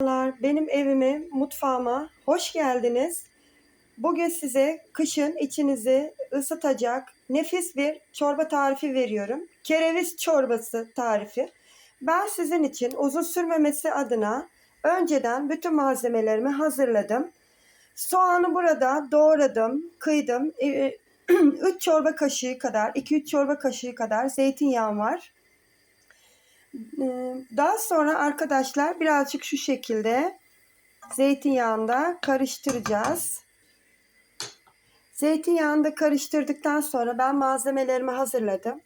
Merhabalar, Benim evime, mutfağıma hoş geldiniz. Bugün size kışın içinizi ısıtacak nefis bir çorba tarifi veriyorum. Kereviz çorbası tarifi. Ben sizin için uzun sürmemesi adına önceden bütün malzemelerimi hazırladım. Soğanı burada doğradım, kıydım. 3 çorba kaşığı kadar, 2-3 çorba kaşığı kadar zeytinyağım var. Ee, Daha sonra arkadaşlar birazcık şu şekilde zeytinyağında karıştıracağız. Zeytinyağında karıştırdıktan sonra ben malzemelerimi hazırladım.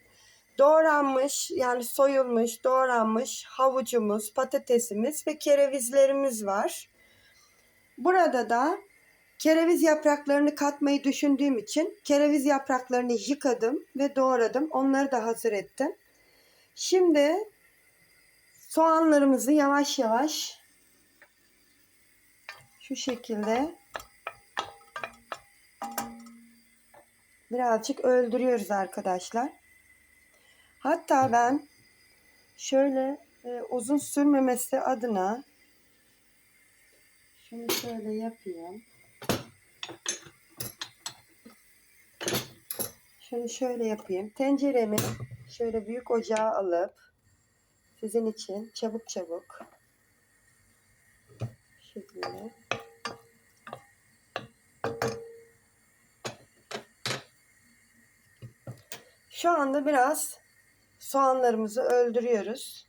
Doğranmış yani soyulmuş doğranmış havucumuz, patatesimiz ve kerevizlerimiz var. Burada da kereviz yapraklarını katmayı düşündüğüm için kereviz yapraklarını yıkadım ve doğradım. Onları da hazır ettim. Şimdi Soğanlarımızı yavaş yavaş şu şekilde birazcık öldürüyoruz arkadaşlar. Hatta ben şöyle e, uzun sürmemesi adına şunu şöyle yapayım. Şunu şöyle yapayım. Tenceremi şöyle büyük ocağa alıp sizin için çabuk çabuk şekilde şu anda biraz soğanlarımızı öldürüyoruz.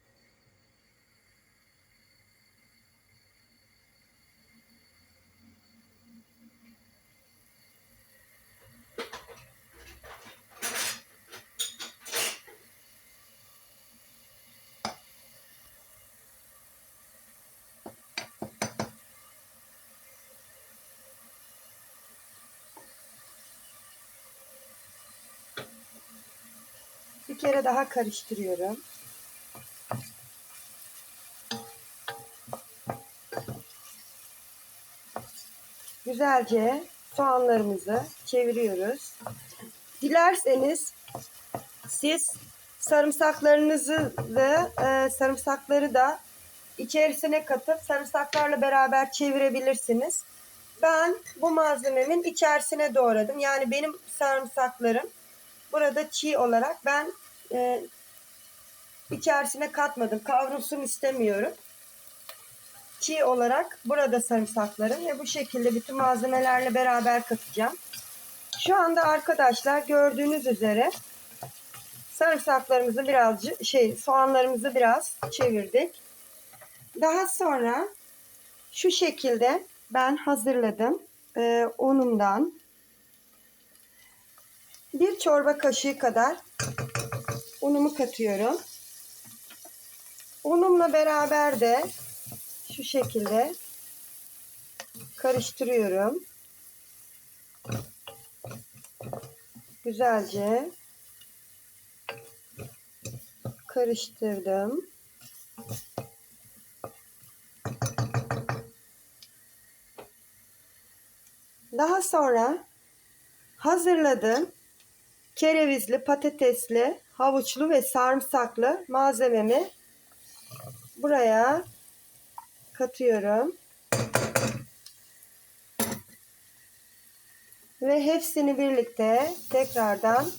Kere daha karıştırıyorum. Güzelce soğanlarımızı çeviriyoruz. Dilerseniz siz sarımsaklarınızı ve e, sarımsakları da içerisine katıp sarımsaklarla beraber çevirebilirsiniz. Ben bu malzememin içerisine doğradım. Yani benim sarımsaklarım Burada çiğ olarak ben e, içerisine katmadım. Kavrulsun istemiyorum. Çiğ olarak burada sarımsaklarım ve bu şekilde bütün malzemelerle beraber katacağım. Şu anda arkadaşlar gördüğünüz üzere sarımsaklarımızı birazcık şey soğanlarımızı biraz çevirdik. Daha sonra şu şekilde ben hazırladım. Ee, unumdan bir çorba kaşığı kadar unumu katıyorum. Unumla beraber de şu şekilde karıştırıyorum. Güzelce karıştırdım. Daha sonra hazırladım kerevizli, patatesli, havuçlu ve sarımsaklı malzememi buraya katıyorum. Ve hepsini birlikte tekrardan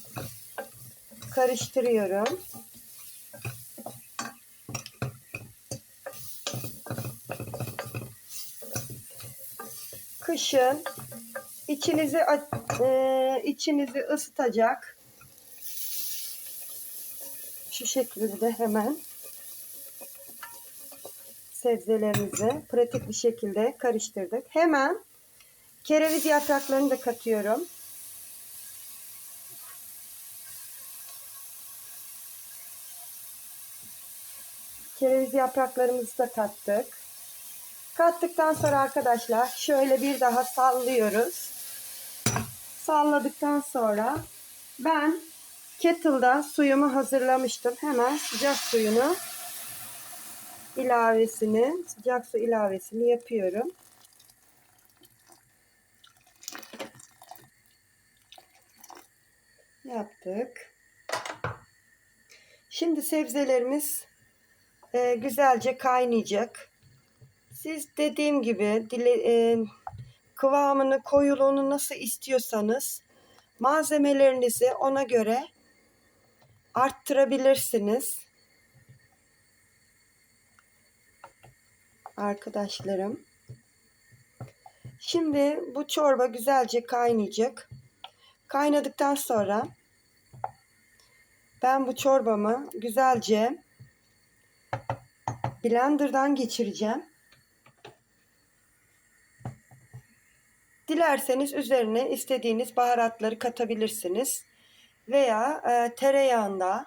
karıştırıyorum. Kışın içinizi e, içinizi ısıtacak şu şekilde hemen sebzelerimizi pratik bir şekilde karıştırdık. Hemen kereviz yapraklarını da katıyorum. Kereviz yapraklarımızı da kattık. Kattıktan sonra arkadaşlar şöyle bir daha sallıyoruz. Salladıktan sonra ben kettle'da suyumu hazırlamıştım. Hemen sıcak suyunu ilavesini, sıcak su ilavesini yapıyorum. Yaptık. Şimdi sebzelerimiz e, güzelce kaynayacak. Siz dediğim gibi dile, e, kıvamını, koyuluğunu nasıl istiyorsanız malzemelerinizi ona göre arttırabilirsiniz. Arkadaşlarım. Şimdi bu çorba güzelce kaynayacak. Kaynadıktan sonra ben bu çorbamı güzelce blenderdan geçireceğim. Dilerseniz üzerine istediğiniz baharatları katabilirsiniz. Veya e, tereyağında,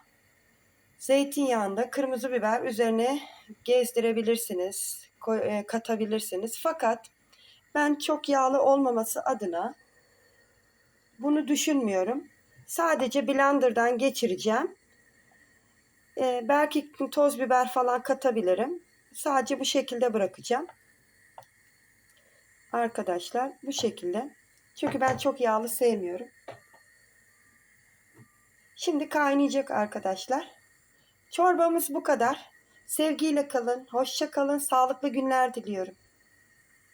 zeytinyağında kırmızı biber üzerine gezdirebilirsiniz, koy- e, katabilirsiniz. Fakat ben çok yağlı olmaması adına bunu düşünmüyorum. Sadece blenderdan geçireceğim. E, belki toz biber falan katabilirim. Sadece bu şekilde bırakacağım. Arkadaşlar bu şekilde. Çünkü ben çok yağlı sevmiyorum. Şimdi kaynayacak arkadaşlar. Çorbamız bu kadar. Sevgiyle kalın, hoşça kalın, sağlıklı günler diliyorum.